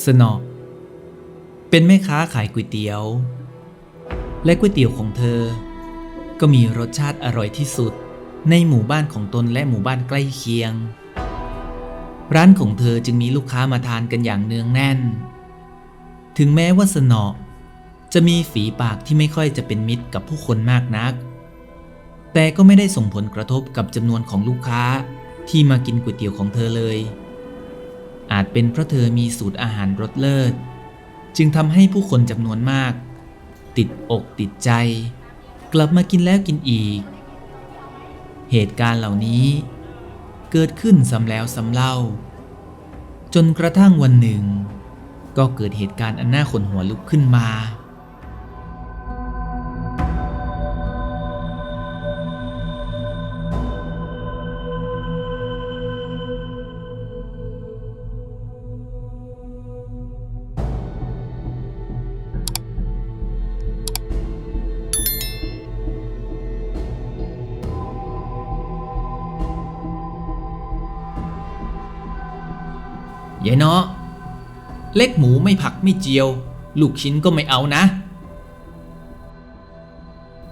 สนอเป็นแม่ค้าขายก๋วยเตี๋ยว และก๋วยเตี๋ยวของเธอ ก็มีรสชาติอร่อยที่สุดในหมู่บ้านของตนและหมู่บ้านใกล้เคียง ร้านของเธอจึงมีลูกค้ามาทานกันอย่างเนืองแน่น ถึงแม้ว่าสนอจะมีฝีปากที่ไม่ค่อยจะเป็นมิตรกับผู้คนมากนัก แต่ก็ไม่ได้ส่งผลกระทบกับจำนวนของลูกค้าที่มากินก๋วยเตี๋ยวของเธอเลย อาจเป็นเพราะเธอมีสูตรอาหารรสเลิศ จึงทำให้ผู้คนจำนวนมาก ติดอกติดใจ กลับมากินแล้วกินอีก เหตุการณ์เหล่านี้เกิดขึ้นซ้ำแล้วซ้ำเล่า จนกระทั่งวันหนึ่ง ก็เกิดเหตุการณ์อันน่าขนหัวลุกขึ้นมา ยายเนาะเล็กหมูไม่ผักไม่เจียว ลูกชิ้นก็ไม่เอานะ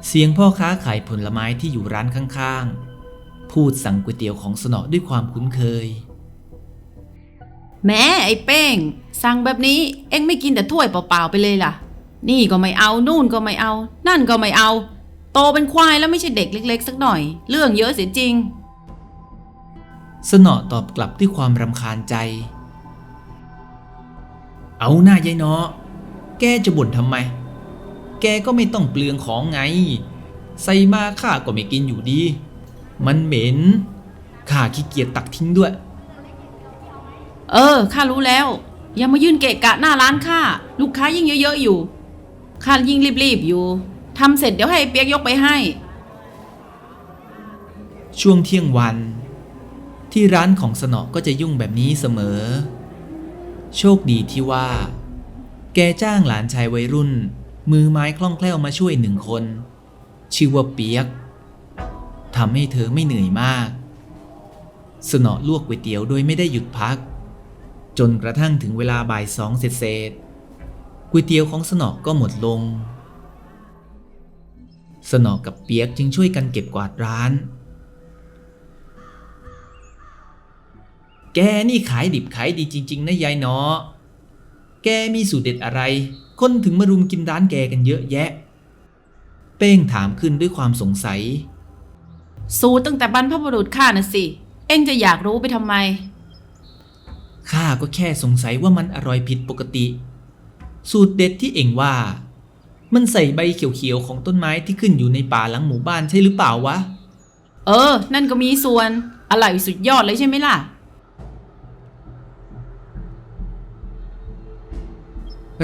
เสียงพ่อค้าขายผลไม้ที่อยู่ร้านข้างๆ พูดสั่งก๋วยเตี๋ยวของสนอด้วยความคุ้นเคย แม่ไอ้เป้ง สั่งแบบนี้เอ็งไม่กินแต่ถ้วยเปล่าๆไปเลยล่ะ นี่ก็ไม่เอานู่นก็ไม่เอา นั่นก็ไม่เอา โตเป็นควายแล้วไม่ใช่เด็กเล็ก ๆ สักหน่อย เรื่องเยอะเสียจริง สนอตอบกลับด้วยความรำคาญใจ เอาหน้ายายเนาะแกจะบ่นทำไม แกก็ไม่ต้องเปลืองของไง ใส่มาข้าก็ไม่กินอยู่ดี มันเหม็น ข้าขี้เกียจตักทิ้งด้วย เออ ข้ารู้แล้ว อย่ามายืนเกะกะหน้าร้านข้า ลูกค้ายิ่งเยอะๆอยู่ ข้ายิ่งรีบๆอยู่ ทำเสร็จเดี๋ยวให้ไอ้เปียกยกไปให้ ช่วงเที่ยงวัน ที่ร้านของสนอก็จะยุ่งแบบนี้เสมอ โชคดีที่ว่า แกจ้างหลานชายวัยรุ่น มือไม้คล่องแคล่วมาช่วยหนึ่งคน ชื่อว่าเปียกทำให้เธอไม่เหนื่อยมาก สนอลวกก๋วยเตี๋ยวโดยไม่ได้หยุดพัก จนกระทั่งถึงเวลาบ่ายสองเศษก๋วยเตี๋ยวของสนอก็หมดลง สนอกับเปียกจึงช่วยกันเก็บกวาดร้าน แกนี่ขายดิบขายดีจริง ๆนะยายเนาะแกมีสูตรเด็ดอะไร คนถึงมารุมกินร้านแกกันเยอะแยะ เป้งถามขึ้นด้วยความสงสัย สูตรตั้งแต่บรรพบุรุษข้าน่ะสิ เอ็งจะอยากรู้ไปทำไม ข้าก็แค่สงสัยว่ามันอร่อยผิดปกติ สูตรเด็ดที่เอ็งว่า มันใส่ใบเขียวๆของต้นไม้ที่ขึ้นอยู่ในป่าหลังหมู่บ้านใช่หรือเปล่าวะ เออ นั่นก็มีส่วน อร่อยสุดยอดเลยใช่ไหมล่ะ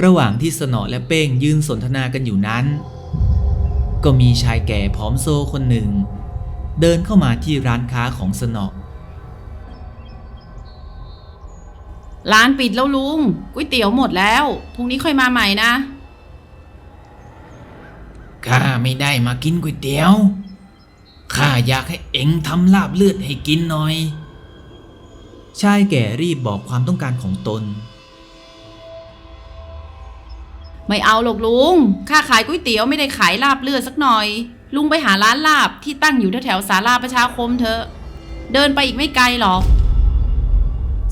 ระหว่างที่สนอและเป้งยืนสนทนากันอยู่นั้น ก็มีชายแก่ผอมโซคนหนึ่ง เดินเข้ามาที่ร้านค้าของสนอร้านปิดแล้วลุงก๋วยเตี๋ยวหมดแล้วพรุ่งนี้ค่อยมาใหม่นะข้าไม่ได้มากินก๋วยเตี๋ยวข้าอยากให้เอ็งทำลาบเลือดให้กินหน่อย ชายแก่รีบบอกความต้องการของตน ไม่เอาหรอกลุงค่าขายก๋วยเตี๋ยวไม่ได้ขายลาบเลือดสักหน่อย ลุงไปหาร้านลาบที่ตั้งอยู่แถวๆศาลาประชาคมเถอะ เดินไปอีกไม่ไกลหรอก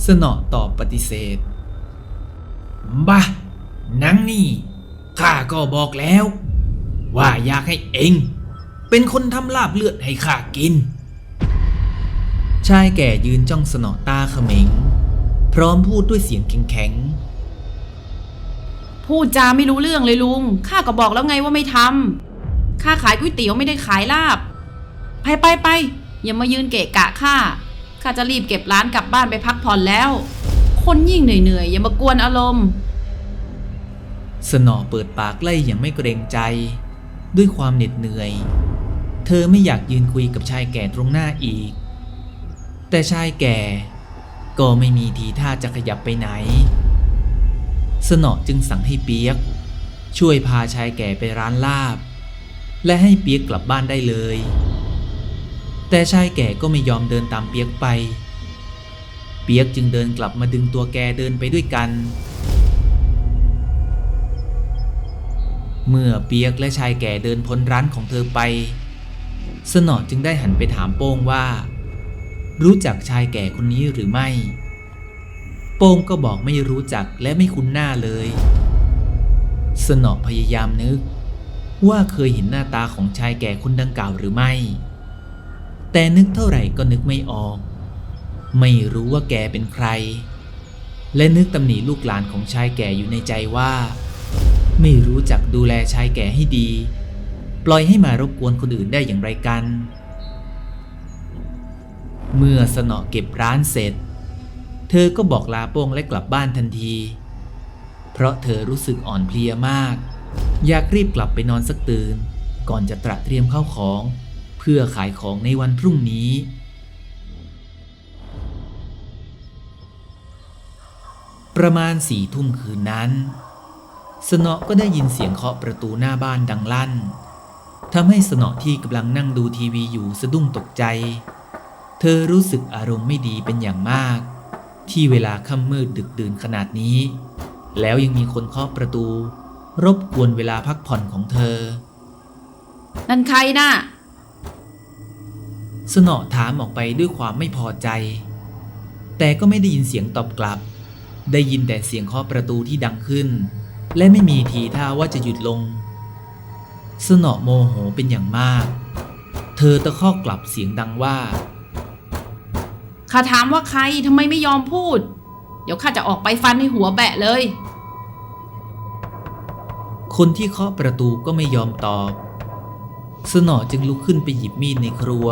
สนอตอบปฏิเสธบ้านังนี่ข้าก็บอกแล้ว ว่าอยากให้เอ็งเป็นคนทำลาบเลือดให้ข้ากิน ชายแก่ยืนจ้องสนอตาเขม็ง พร้อมพูดด้วยเสียงแข็ง พูดจาไม่รู้เรื่องเลยลุง ข้าก็บอกแล้วไงว่าไม่ทำข้าขายก๋วยเตี๋ยวไม่ได้ขายลาบ ไปไปไปอย่ามายืนเกะกะข้า ข้าจะรีบเก็บร้านกลับบ้านไปพักผ่อนแล้ว คนยิ่งเหนื่อยๆอย่ามากวนอารมณ์ สนอเปิดปากไล่อย่างไม่เกรงใจ ด้วยความเหน็ดเหนื่อย เธอไม่อยากยืนคุยกับชายแก่ตรงหน้าอีก แต่ชายแก่ ก็ไม่มีทีท่าจะขยับไปไหน สนอจึงสั่งให้เปียก ช่วยพาชายแก่ไปร้านลาบ และให้เปียกกลับบ้านได้เลย แต่ชายแก่ก็ไม่ยอมเดินตามเปียกไป เปียกจึงเดินกลับมาดึงตัวแกเดินไปด้วยกัน เมื่อเปียกและชายแก่เดินพ้นร้านของเธอไป สนอจึงได้หันไปถามโป้งว่า รู้จักชายแก่คนนี้หรือไม่ โป้งก็บอกไม่รู้จักและไม่คุ้นหน้าเลย สนอพยายามนึก ว่าเคยเห็นหน้าตาของชายแก่คนดังกล่าวหรือไม่ แต่นึกเท่าไหร่ก็นึกไม่ออก ไม่รู้ว่าแกเป็นใคร และนึกตำหนิลูกหลานของชายแก่อยู่ในใจว่า ไม่รู้จักดูแลชายแก่ให้ดี ปล่อยให้มารบกวนคนอื่นได้อย่างไรกัน เมื่อสนอเก็บร้านเสร็จ เธอก็บอกลาโป้งและกลับบ้านทันที เพราะเธอรู้สึกอ่อนเพลียมาก อยากรีบกลับไปนอนสักตื่น ก่อนจะตระเตรียมข้าวของ เพื่อขายของในวันพรุ่งนี้ประมาณสี่ทุ่มคืนนั้น สนอก็ได้ยินเสียงเคาะประตูหน้าบ้านดังลั่นทำให้สนอที่กำลังนั่งดูทีวีอยู่สะดุ้งตกใจ เธอรู้สึกอารมณ์ไม่ดีเป็นอย่างมาก ที่เวลาค่ำมืดดึกดื่นขนาดนี้ แล้วยังมีคนเคาะประตู รบกวนเวลาพักผ่อนของเธอ นั่นใครน่ะ สนอถามออกไปด้วยความไม่พอใจ แต่ก็ไม่ได้ยินเสียงตอบกลับ ได้ยินแต่เสียงเคาะประตูที่ดังขึ้น และไม่มีทีท่าว่าจะหยุดลง สนอโมโหเป็นอย่างมาก เธอตะคอกกลับเสียงดังว่า ข้าถามว่าใครทำไมไม่ยอมพูด เดี๋ยวข้าจะออกไปฟันในหัวแบะเลย คนที่เคาะประตูก็ไม่ยอมตอบ สนอจึงลุกขึ้นไปหยิบมีดในครัว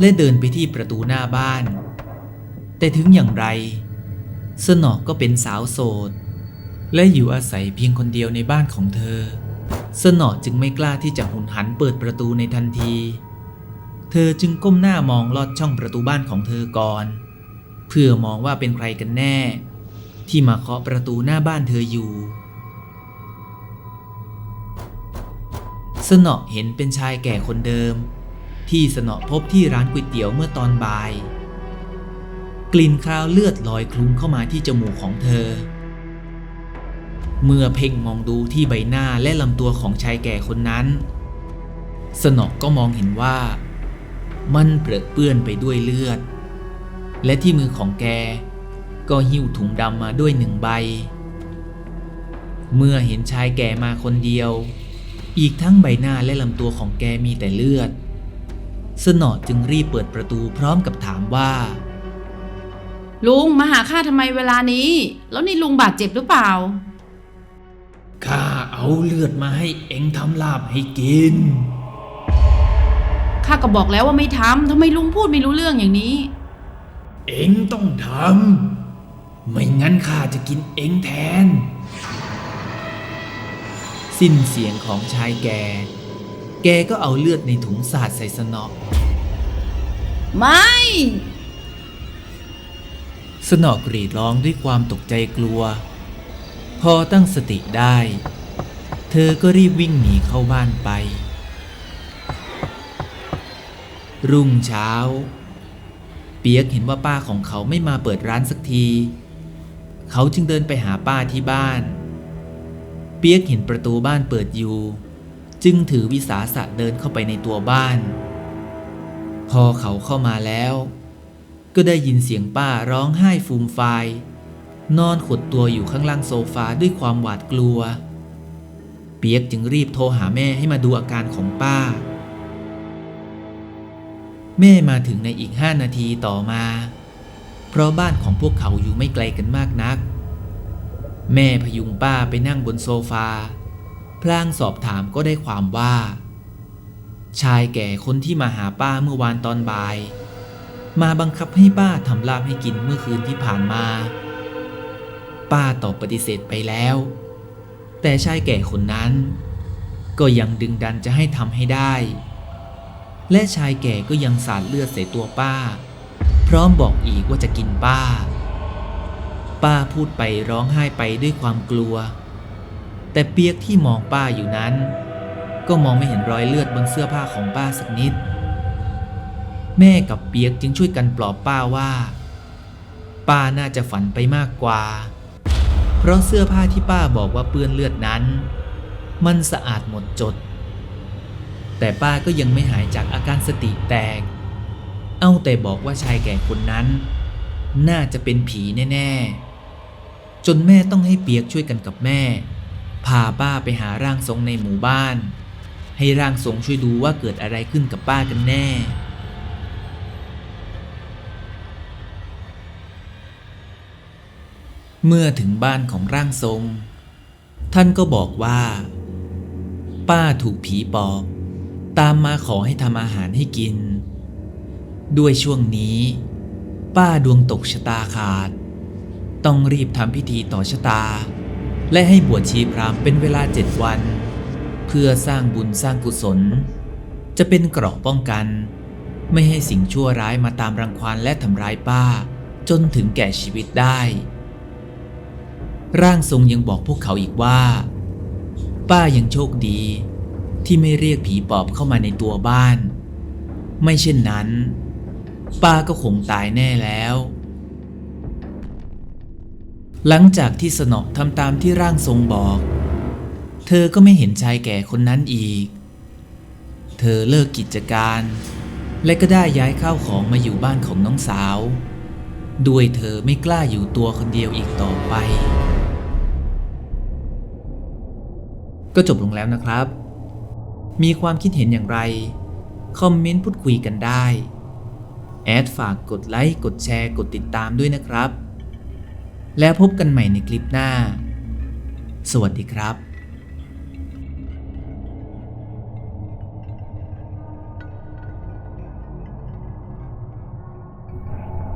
และเดินไปที่ประตูหน้าบ้าน แต่ถึงอย่างไร สนอก็เป็นสาวโสด และอยู่อาศัยเพียงคนเดียวในบ้านของเธอ สนอจึงไม่กล้าที่จะหุนหันเปิดประตูในทันที เธอจึงก้มหน้ามองลอดช่องประตูบ้านของเธอก่อน เพื่อมองว่าเป็นใครกันแน่ ที่มาเคาะประตูหน้าบ้านเธออยู่ สนอเห็นเป็นชายแก่คนเดิม ที่สนอพบที่ร้านก๋วยเตี๋ยวเมื่อตอนบ่าย กลิ่นคาวเลือดลอยคลุ้งเข้ามาที่จมูกของเธอ เมื่อเพ่งมองดูที่ใบหน้าและลำตัวของชายแก่คนนั้น สนอกก็มองเห็นว่า มันเปรอะเปื้อนไปด้วยเลือด และที่มือของแก ก็หิ้วถุงดำมาด้วยหนึ่งใบ เมื่อเห็นชายแก่มาคนเดียว อีกทั้งใบหน้าและลำตัวของแกมีแต่เลือด สนอจึงรีบเปิดประตูพร้อมกับถามว่า ลุงมาหาข้าทำไมเวลานี้ แล้วนี่ลุงบาดเจ็บหรือเปล่าข้าเอาเลือดมาให้เอ็งทำลาบให้กิน ข้าก็บอกแล้วว่าไม่ทำทำไมลุงพูดไม่รู้เรื่องอย่างนี้ เอ็งต้องทำไม่งั้นข้าจะกินเอ็งแทน สิ้นเสียงของชายแก่แกก็เอาเลือดในถุงสาดใส่สนอไม่ สนอกรีดร้องด้วยความตกใจกลัว พอตั้งสติได้ เธอก็รีบวิ่งหนีเข้าบ้านไป รุ่งเช้า เปียกเห็นว่าป้าของเขาไม่มาเปิดร้านสักที เขาจึงเดินไปหาป้าที่บ้าน เปียกเห็นประตูบ้านเปิดอยู่ จึงถือวิสาสะเดินเข้าไปในตัวบ้าน พอเขาเข้ามาแล้ว ก็ได้ยินเสียงป้าร้องไห้ฟูมฟายนอนขดตัวอยู่ข้างล่างโซฟาด้วยความหวาดกลัว เปียกจึงรีบโทรหาแม่ให้มาดูอาการของป้า แม่มาถึงในอีกห้านาทีต่อมา เพราะบ้านของพวกเขาอยู่ไม่ไกลกันมากนัก แม่พยุงป้าไปนั่งบนโซฟา พลางสอบถามก็ได้ความว่า ชายแก่คนที่มาหาป้าเมื่อวานตอนบ่าย มาบังคับให้ป้าทำลาบให้กินเมื่อคืนที่ผ่านมา ป้าตอบปฏิเสธไปแล้ว แต่ชายแก่คนนั้น ก็ยังดึงดันจะให้ทำให้ได้ และชายแก่ก็ยังสาดเลือดใส่ตัวป้า พร้อมบอกอีกว่าจะกินป้า ป้าพูดไปร้องไห้ไปด้วยความกลัว แต่เปียกที่มองป้าอยู่นั้น ก็มองไม่เห็นรอยเลือดบนเสื้อผ้าของป้าสักนิด แม่กับเปียกจึงช่วยกันปลอบป้าว่า ป้าน่าจะฝันไปมากกว่า เพราะเสื้อผ้าที่ป้าบอกว่าเปื้อนเลือดนั้น มันสะอาดหมดจด แต่ป้าก็ยังไม่หายจากอาการสติแตก เอาแต่บอกว่าชายแก่คนนั้น น่าจะเป็นผีแน่ๆ จนแม่ต้องให้เปียกช่วยกันกับแม่ พาป้าไปหาร่างทรงในหมู่บ้าน ให้ร่างทรงช่วยดูว่าเกิดอะไรขึ้นกับป้ากันแน่เมื่อถึงบ้านของร่างทรง ท่านก็บอกว่า ป้าถูกผีปอบ ตามมาขอให้ทำอาหารให้กิน ด้วยช่วงนี้ ป้าดวงตกชะตาขาด ต้องรีบทำพิธีต่อชะตา และให้บวชชีพรามเป็นเวลาเจ็ดวัน เพื่อสร้างบุญสร้างกุศล จะเป็นเกราะป้องกัน ไม่ให้สิ่งชั่วร้ายมาตามรังควานและทำร้ายป้า จนถึงแก่ชีวิตได้ ร่างทรงยังบอกพวกเขาอีกว่า ป้ายังโชคดี ที่ไม่เรียกผีปอบเข้ามาในตัวบ้าน ไม่เช่นนั้น ป้าก็คงตายแน่แล้ว หลังจากที่สนอทำตามที่ร่างทรงบอก เธอก็ไม่เห็นชายแก่คนนั้นอีก เธอเลิกกิจการ และก็ได้ย้ายข้าวของมาอยู่บ้านของน้องสาว ด้วยเธอไม่กล้าอยู่ตัวคนเดียวอีกต่อไปก็จบลงแล้วนะครับ มีความคิดเห็นอย่างไร คอมเมนต์พูดคุยกันได้ แอดฝากกดไลค์ กดแชร์ กดติดตามด้วยนะครับ แล้วพบกันใหม่ในคลิปหน้า สวัสดีครับ